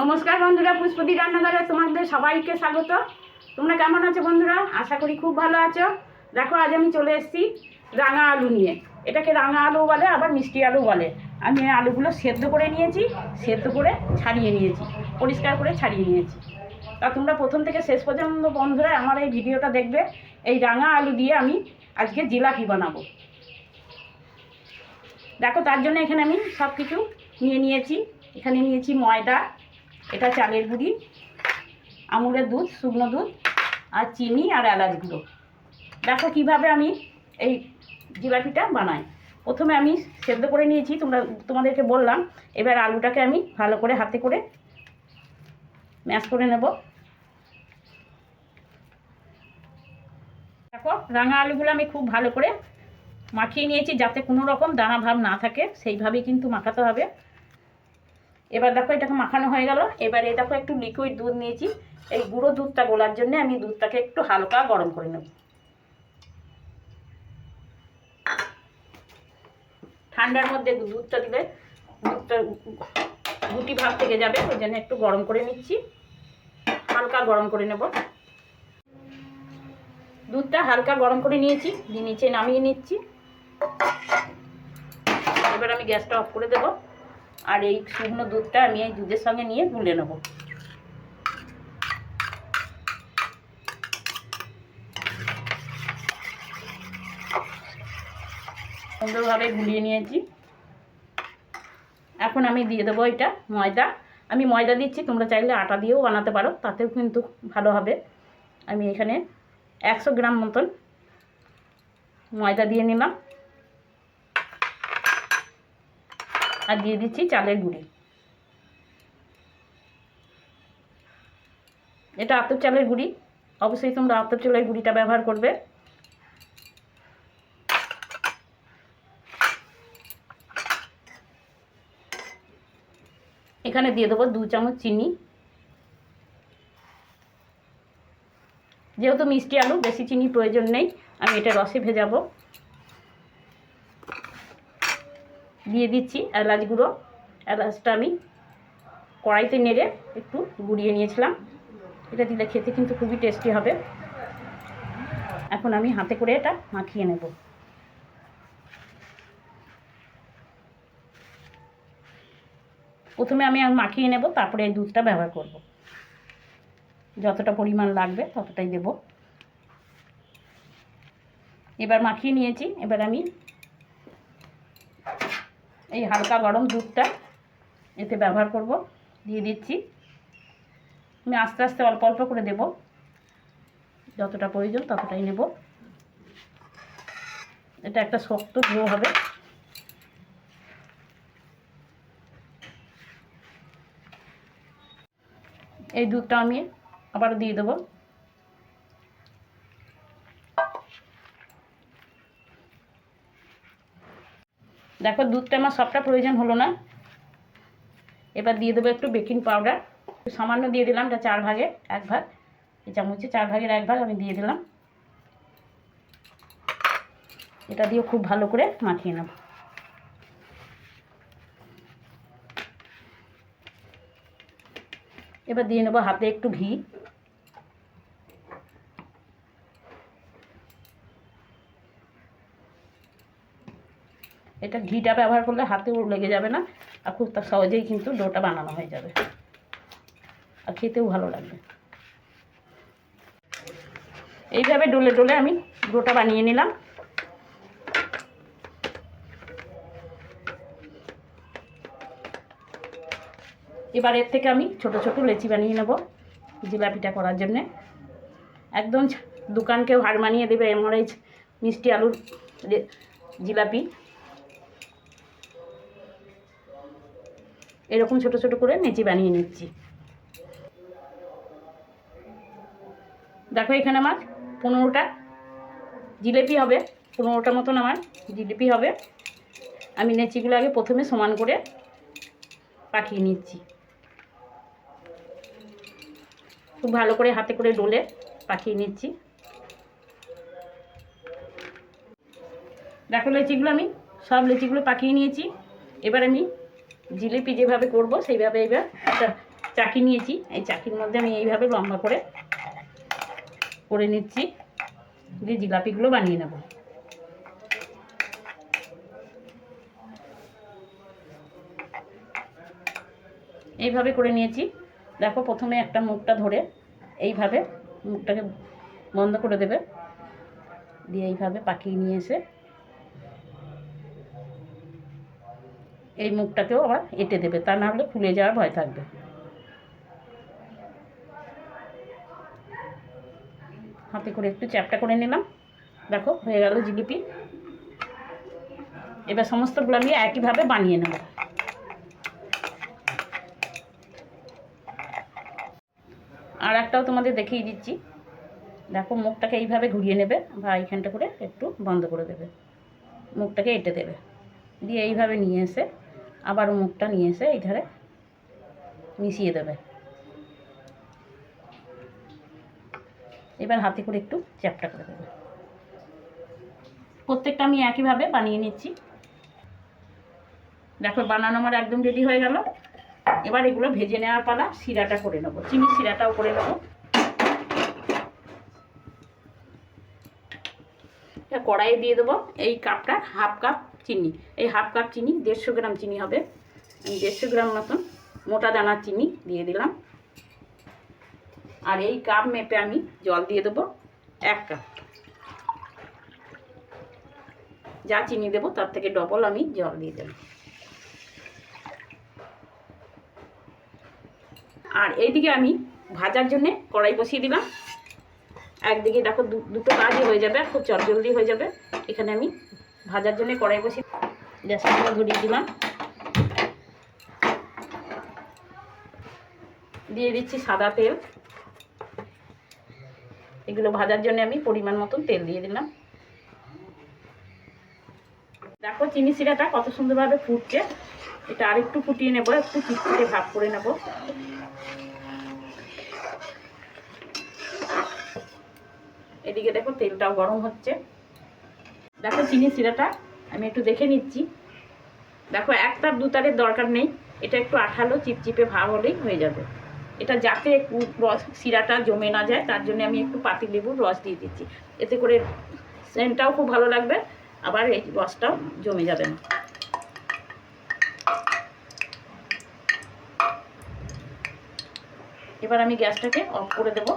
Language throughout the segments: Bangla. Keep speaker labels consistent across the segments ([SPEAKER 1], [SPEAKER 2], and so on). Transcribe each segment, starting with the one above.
[SPEAKER 1] নমস্কার বন্ধুরা পুষ্পতি রান্নাঘরে তোমাদের সবাইকে স্বাগত। তোমরা কেমন আছো বন্ধুরা? আশা করি খুব ভালো আছো। দেখো, আজ আমি চলে এসেছি রাঙা আলু নিয়ে। এটাকে রাঙা আলু বলে, আবার মিষ্টি আলু বলে। আমি আলুগুলো সেদ্ধ করে নিয়েছি, সেদ্ধ করে ছাড়িয়ে নিয়েছি, পরিষ্কার করে ছাড়িয়ে নিয়েছি। তা তোমরা প্রথম থেকে শেষ পর্যন্ত বন্ধুরা আমার এই ভিডিওটা দেখবে। এই রাঙা আলু দিয়ে আমি আজকে জিলাপি বানাবো। দেখো, তার জন্য এখানে আমি সব কিছু নিয়ে নিয়েছি। এখানে নিয়েছি ময়দা এটা চালের গুঁড়ি, আমুলের দুধ, শুকনো দুধ, আর চিনি আর এলাচ গুঁড়ো। দেখো কীভাবে আমি এই জিলাপিটা বানাই। প্রথমে আমি সেদ্ধ করে নিয়েছি, তোমরা, তোমাদেরকে বললাম, এবার আলুটাকে আমি ভালো করে হাতে করে ম্যাশ করে নেব। দেখো, রাঙা আলুগুলো আমি খুব ভালো করে মাখিয়ে নিয়েছি, যাতে কোনো রকম দানা ভাব না থাকে, সেইভাবেই কিন্তু মাখাতে হবে। এবার দেখো এটাকে মাখানো হয়ে গেল। এবার দেখো একটু লিকুইড দুধ নিয়েছি। এই গুঁড়ো দুধটা গোলার জন্য আমি দুধটাকে একটু হালকা গরম করে নেব। ঠান্ডার মধ্যে দুধটা দিলে দুধটা গুটি ভাব থেকে যাবে, ওই জন্য একটু গরম করে নিচ্ছি। হালকা গরম করে নেব। দুধটা হালকা গরম করে নিয়েছি নিচে নামিয়ে নিচ্ছি। এবার আমি গ্যাসটা অফ করে দেবো। আর এই শুকনো দুধটা আমি এই দুধের সঙ্গে নিয়ে গুলে নেব। সুন্দরভাবে গুলিয়ে নিয়েছি। এখন আমি দিয়ে দেবো এটা ময়দা। আমি ময়দা দিচ্ছি, তোমরা চাইলে আটা দিয়েও বানাতে পারো, তাতেও কিন্তু ভালো হবে। আমি এখানে একশো গ্রাম মতন ময়দা দিয়ে নিলাম। আর দিয়ে দিচ্ছি চালের গুঁড়ি। এটা আতর চালের গুঁড়ি। অবশ্যই তোমরা আতর চালের গুঁড়িটা ব্যবহার করবে। এখানে দিয়ে দেবো দু চামচ চিনি। যেহেতু মিষ্টি আলু, বেশি চিনি প্রয়োজন নেই, আমি এটা রসে ভেজাবো। দিয়ে দিচ্ছি এলাচ গুঁড়ো। এলাচটা আমি কড়াইতে নেড়ে একটু গুঁড়িয়ে নিয়েছিলাম। এটা দিলে খেতে কিন্তু খুবই টেস্টি হবে। এখন আমি হাতে করে এটা মাখিয়ে নেব। প্রথমে আমি মাখিয়ে নেব, তারপরে এই দুধটা ব্যবহার করব। যতটা পরিমাণ লাগবে ততটাই দেব। এবার মাখিয়ে নিয়েছি, এবার আমি এই হালকা গরম দুধটা এতে ব্যবহার করব, দিয়ে দিচ্ছি। আমি আস্তে আস্তে অল্প অল্প করে দেব। যতটা প্রয়োজন ততটাই নেব। এটা একটা শক্ত ডো হবে। এই দুধটা আমি আবার দিয়ে দেবো। দেখো দুধটা আমার সবটা প্রয়োজন হলো না। এবার দিয়ে দেবো একটু বেকিং পাউডার সামান্য দিয়ে দিলাম এটা চার ভাগে এক ভাগ। এই চামচে চার ভাগের এক ভাগ আমি দিয়ে দিলাম। এটা দিয়ে খুব ভালো করে মাখিয়ে নেব। এবার দিয়ে নেব হাতে একটু ঘি। এটা ঘিটা ব্যবহার করলে হাতেও লেগে যাবে না, আর খুব সহজেই কিন্তু ডোটা বানানো হয়ে যাবে। আর খেতেও ভালো লাগবে। এইভাবে ডোলে ডোলে আমি ডোটা বানিয়ে নিলাম। এবার এর থেকে আমি ছোট ছোট লেচি বানিয়ে নেব জিলাপিটা করার জন্যে। একদম দোকানকেও হার মানিয়ে দেবে এমরাইজ মিষ্টি আলুর জিলাপি। এরকম ছোট ছোট করে নেচি বানিয়ে নিচ্ছি। দেখো এখানে আমার পনেরোটা জিলেপি হবে, পনেরোটা মতন আমার জিলিপি হবে। আমি নেচিগুলো আগে প্রথমে সমান করে পাঠিয়ে নিচ্ছি। খুব ভালো করে হাতে করে ডোলে পাঠিয়ে নিচ্ছি। দেখো লেচিগুলো আমি, সব লেচিগুলো পাঠিয়ে নিয়েছি। এবার আমি জিলিপি যেভাবে করব, সেইভাবে এবার একটা চাকি নিয়েছি। এই চাকির মধ্যে আমি এইভাবে লম্বা করে করে নিচ্ছি। দিয়ে জিলাপিগুলো বানিয়ে নেব। এইভাবে করে নিয়েছি। দেখো, প্রথমে একটা মুখটা ধরে এইভাবে মুখটাকে বন্ধ করে দেবে। দিয়ে এইভাবে পাকিয়ে নিয়ে এসে এই মুখটাকেও আবার এঁটে দেবে, তা না হলে ফুলে যাওয়ার ভয় থাকবে। হাতে করে একটু চ্যাপটা করে নিলাম। দেখো, হয়ে গেল জিলিপি। এবার সমস্তগুলো আমি একইভাবে বানিয়ে নেব। আর একটাও তোমাদের দেখিয়ে দিচ্ছি। দেখো, মুখটাকে এইভাবে ঘুরিয়ে নেবে বা এইখানটা করে একটু বন্ধ করে দেবে। মুখটাকে এঁটে দেবে। দিয়ে এইভাবে নিয়ে এসে আবারও মুখটা নিয়ে এসে এই ধারে মিশিয়ে দেবে। এবার হাতে করে একটু চ্যাপটা করে দেবে। প্রত্যেকটা আমি একইভাবে বানিয়ে নিচ্ছি। দেখো, বানানো আমার একদম রেডি হয়ে গেল। এবার এগুলো ভেজে নেওয়ার পালা শিরাটা করে নেব। চিনি শিরাটাও করে নেব। কড়াইয়ে দিয়ে দেবো। এই কাপটা হাফ কাপ চিনি, এই হাফ কাপ চিনি, দেড়শো গ্রাম চিনি হবে। আমি দেড়শো গ্রাম মতন মোটা দানা চিনি দিয়ে দিলাম। আর এই কাপ মেপে আমি জল দিয়ে দেবো এক কাপ যা চিনি দেবো, তার থেকে ডবল আমি জল দিয়ে দেবো। আর এইদিকে আমি ভাজার জন্যে কড়াই বসিয়ে দিলাম। একদিকে দেখো দুটো কাজই হয়ে যাবে খুব চটজলদি হয়ে যাবে। এখানে আমি ভাজার জন্য কড়াই বসিয়ে গ্যাসটা ধরিয়ে দিলাম। দিয়ে দিচ্ছি সাদা তেল। এগুলো ভাজার জন্য আমি পরিমাণ মতন তেল দিয়ে দিলাম। দেখো চিনি শিরাটা কত সুন্দরভাবে ফুটছে। এটা আরেকটু ফুটিয়ে নেব, একটু চিটচিটে ভাগ করে নেব। এদিকে দেখো তেলটাও গরম হচ্ছে। দেখো চিনি শিরাটা, আমি একটু দেখে নিচ্ছি। দেখো একটার দুতারের দরকার নেই। এটা একটু আঠালো, চিপচিপে ভাব হলেই হয়ে যাবে। এটা যাতে রস, শিরাটা জমে না যায়, তার জন্য আমি একটু পাতি লেবুর রস দিয়ে দিচ্ছি। এতে করে সেন্টটাও খুব ভালো লাগবে, আবার এই রসটাও জমে যাবে না। এবার আমি গ্যাসটাকে অফ করে দেবো।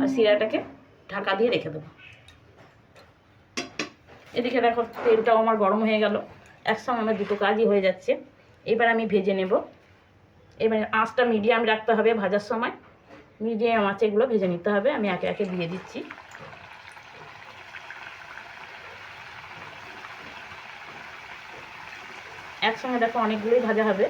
[SPEAKER 1] আর শিরাটাকে ঢাকা দিয়ে রেখে দেবো। এদিকে দেখো তেলটাও আমার গরম হয়ে গেল। একসঙ্গে আমার দুটো কাজই হয়ে যাচ্ছে। এবার আমি ভেজে নেব। এবার আঁচটা মিডিয়াম রাখতে হবে ভাজার সময়। মিডিয়াম আঁচে এগুলো ভেজে নিতে হবে। আমি একে একে দিয়ে দিচ্ছি। একসঙ্গে দেখো অনেকগুলোই ভাজা হবে।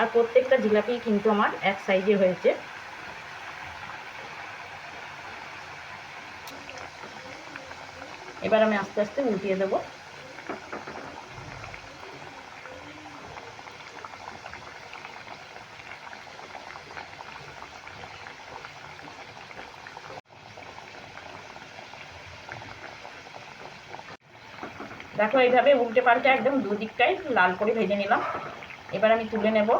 [SPEAKER 1] আর প্রত্যেকটা জিলাপি কিন্তু আমার এক সাইজে হয়েছে। এবার আমি আস্তে আস্তে উল্টিয়ে দেবো। দেখো, এইভাবে উল্টে পাল্টে একদম দুদিকটাই লাল করে ভেজে নিলাম। এবার আমি তুলে নেব।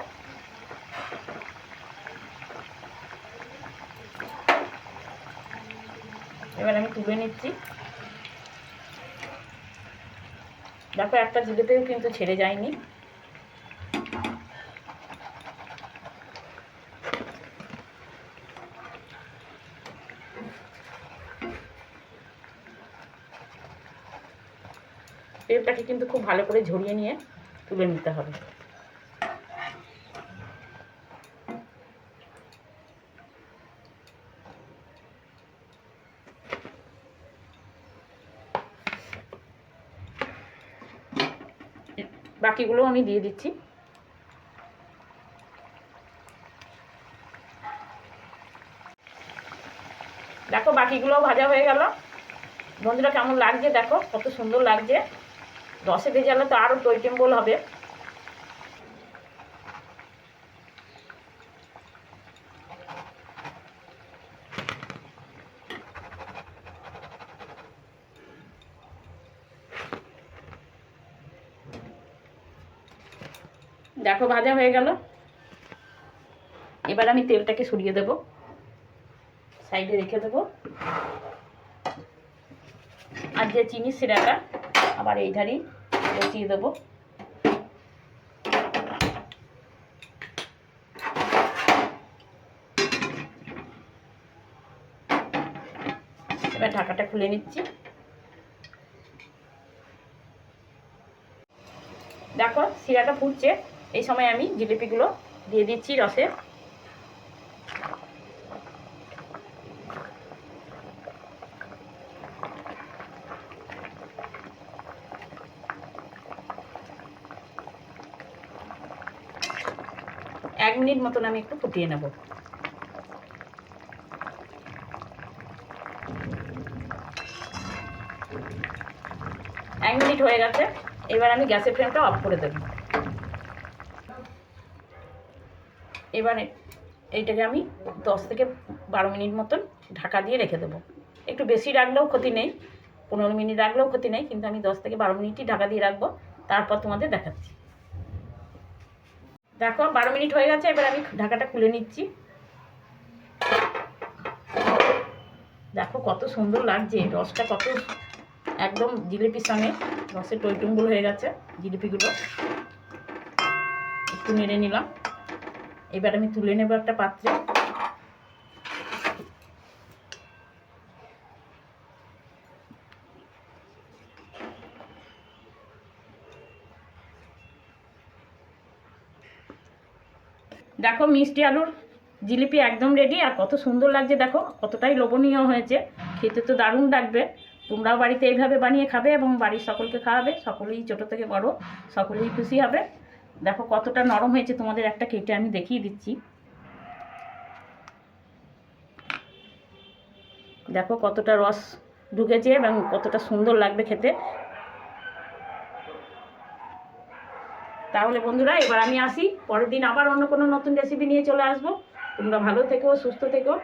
[SPEAKER 1] এবার আমি তুলে নিচ্ছি। দেখো, একটা জিলেতেও কিন্তু ছেড়ে যায়নি। পেঁপটাকে কিন্তু খুব ভালো করে ঝরিয়ে নিয়ে তুলে নিতে হবে। বাকিগুলো আমি দিয়ে দিচ্ছি। দেখো, বাকিগুলোও ভাজা হয়ে গেল। বন্ধুরা, কেমন লাগছে? দেখো, কত সুন্দর লাগছে। রসে ভেজালে তো আরও টইটেম্বল হবে। দেখো, ভাজা হয়ে গেল। এবার আমি তেলটাকে সরিয়ে দেব। সাইডে রেখে দেবো। আর যে চিনি, সিরাটা আবার এই ধারেই বসিয়ে দেবো। এবার ঢাকাটা খুলে নিচ্ছি। দেখো, শিরাটা ফুটছে। এই সময় আমি জিলিপিগুলো দিয়ে দিচ্ছি রসে। এক মিনিট মতন আমি একটু ফুটিয়ে নেব। এক মিনিট হয়ে গেছে, এবার আমি গ্যাসের ফ্লেমটা অফ করে দেব। এবারে এইটাকে আমি দশ থেকে বারো মিনিট মতন ঢাকা দিয়ে রেখে দেবো। একটু বেশি রাখলেও ক্ষতি নেই, পনেরো মিনিট রাখলেও ক্ষতি নেই, কিন্তু আমি দশ থেকে বারো মিনিটই ঢাকা দিয়ে রাখব, তারপর তোমাদের দেখাচ্ছি। দেখো, বারো মিনিট হয়ে গেছে, এবার আমি ঢাকাটা খুলে নিচ্ছি। দেখো কত সুন্দর লাগছে, রসটা কত একদম জিলিপির সঙ্গে, রসের টইটুমগুলো হয়ে গেছে জিলিপিগুলো। একটু নেড়ে নিলাম। এবার আমি তুলে নেব একটা পাত্রে। দেখো মিষ্টি আলুর জিলিপি একদম রেডি আর কত সুন্দর লাগছে দেখো, কতটাই লোভনীয় হয়েছে। খেতে তো দারুণ লাগবে। তোমরাও বাড়িতে এইভাবে বানিয়ে খাবে এবং বাড়ির সকলকে খাওয়াবে, সকলেই ছোটো থেকে বড়, সকলেই খুশি হবে। দেখো কতটা নরম হয়েছে তোমাদের একটা কেটে আমি দেখিয়ে দিচ্ছি। দেখো কতটা রস ঢুকেছে এবং কতটা সুন্দর লাগবে খেতে। তাহলে বন্ধুরা, এবার আমি আসি, পরের দিন আবার অন্য কোনো নতুন রেসিপি নিয়ে চলে আসব। তোমরা ভালো থেকো, সুস্থ থেকো।